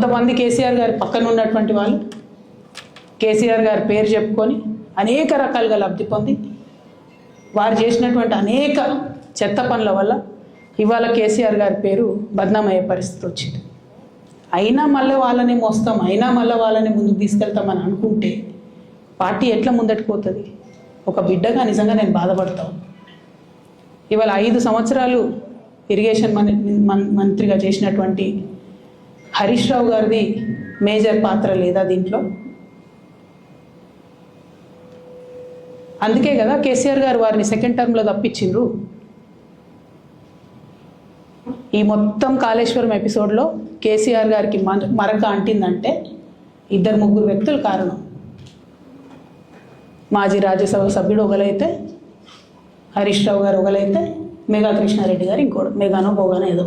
కొంతమంది కేసీఆర్ గారి పక్కన ఉన్నటువంటి వాళ్ళు కేసీఆర్ గారి పేరు చెప్పుకొని అనేక రకాలుగా లబ్ధి పొంది వారు చేసినటువంటి అనేక చెత్త పనుల వల్ల ఇవాళ కేసీఆర్ గారి పేరు బద్నామయ్యే పరిస్థితి వచ్చింది. అయినా మళ్ళీ వాళ్ళని మోస్తాం అయినా మళ్ళీ వాళ్ళని ముందుకు తీసుకెళ్తామని అనుకుంటే పార్టీ ఎట్లా ముందటికి పోతుంది? ఒక బిడ్డగా నిజంగా నేను బాధపడతాను ఇవాళ ఐదు సంవత్సరాలు ఇరిగేషన్ మంత్రిగా చేసినటువంటి హరీష్ రావు గారిది మేజర్ పాత్ర లేదా దీంట్లో? అందుకే కదా కేసీఆర్ గారు వారిని సెకండ్ టర్మ్లో తప్పించిండ్రు. ఈ మొత్తం కాళేశ్వరం ఎపిసోడ్లో కేసీఆర్ గారికి మరక అంటిందంటే ఇద్దరు ముగ్గురు వ్యక్తులు కారణం. మాజీ రాజ్యసభ సభ్యుడు ఒకలైతే హరీష్ రావు గారు ఒకలైతే మేఘా కృష్ణారెడ్డి గారు ఇంకోడు మెగానో బోగానో ఏదో.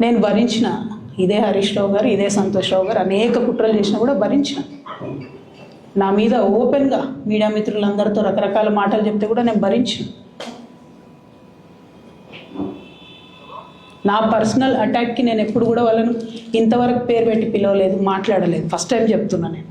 నేను భరించిన. ఇదే హరీష్ రావు గారు ఇదే సంతోష్ రావు గారు అనేక కుట్రలు చేసినా కూడా భరించిన. నా మీద ఓపెన్గా మీడియా మిత్రులందరితో రకరకాల మాటలు చెప్తే కూడా నేను భరించిన. నా పర్సనల్ అటాక్కి నేను ఎప్పుడు కూడా వాళ్ళను ఇంతవరకు పేరు పెట్టి పిలవలేదు మాట్లాడలేదు. ఫస్ట్ టైం చెప్తున్నా నేను.